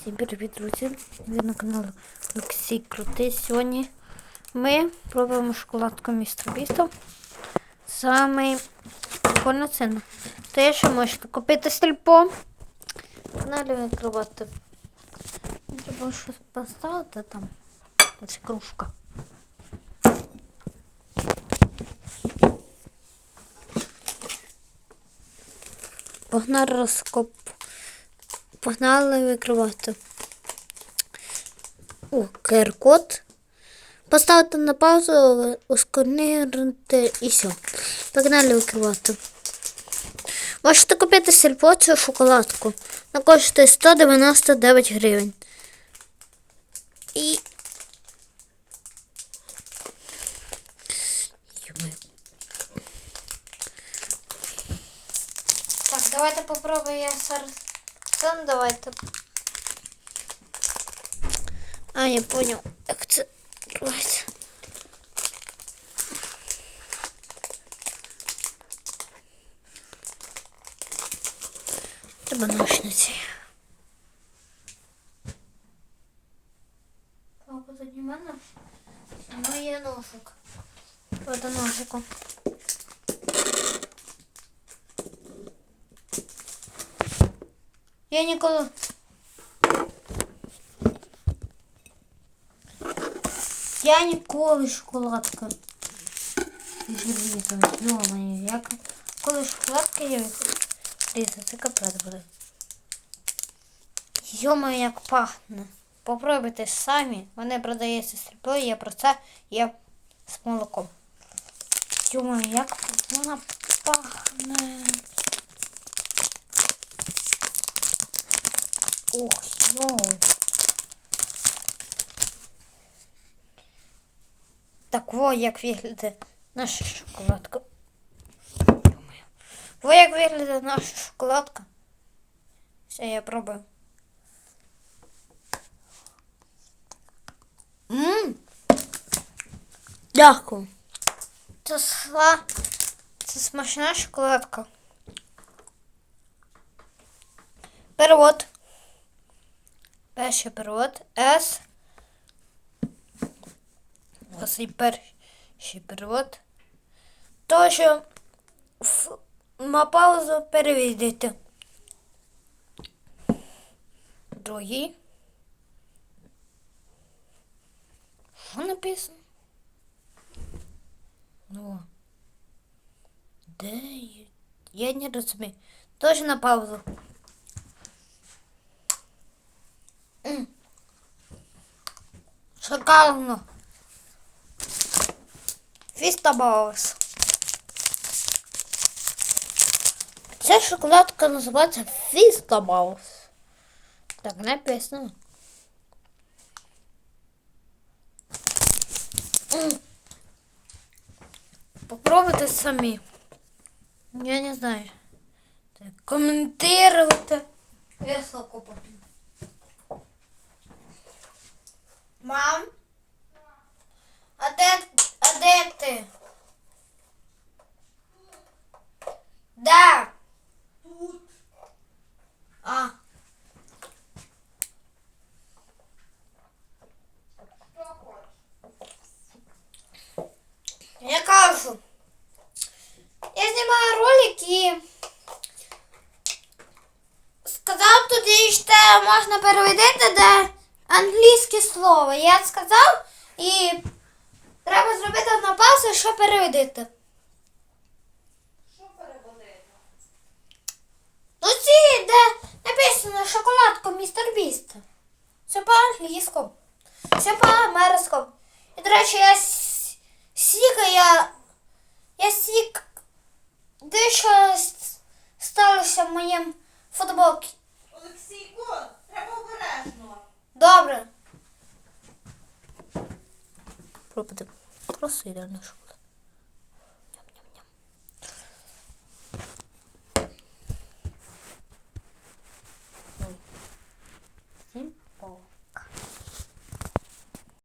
Всім привіт, друзі! Ви на каналі Олексій Крутий. Сьогодні ми пробуємо шоколадку містер Біста. Саме прикольно ціна. Те, що можете купити сільпо. Каналі відкривати. Треба щось поставити там. Це кружка. Погнали розкоп. Погнали викривати. О, QR-код. Поставити на паузу, ускорити і все. Погнали викривати. Можете купити сільпо цю шоколадку. Вона коштує 199 гривень. І. Так, давайте попробую я зараз. Сам давайте. А, я понял. Як це робити. Треба ножниці. Так, позаді мене. Ну, є ножик. Вода ножиком. Я ніколи. Я ніколи шоколадка. Желізом, як коли шоколадка я відрізаю, це капець буде. Йомаю, як пахне. Попробуйте самі. Вони продається стріпло, я про це є з молоком. Йомаю, як вона пахне. Ух, йоу. Так, во як виглядає наша шоколадка. Йо-моє. Во як виглядає наша шоколадка. Все, я пробую. Ммм. Дякую. Це сла... Це смачна шоколадка. Перевод. Перший перевод С. І перший перевод. То, що на паузу переведете. Другий. Що написано? Ну. Де? Я не розумію. Тоже на паузу. Шикарно. Фістабаус. Ця шоколадка називається Фістабаус. Так написано. Попробуйте самі. Я не знаю. Так, коментуйте. Сказав туди, можна переведити де англійське слово. Я сказав і треба зробити на паузу, що переведити. Що переводити? Ну ці, де написано шоколадку містер Біст. Це по-англійському. Це по-америкському. І, до речі, я с- сік, я. Я сік. Дещо сталося в моєму футболці. Олексійко, треба обережно. Добре. Пробуйте. Просто ідеально шоколад.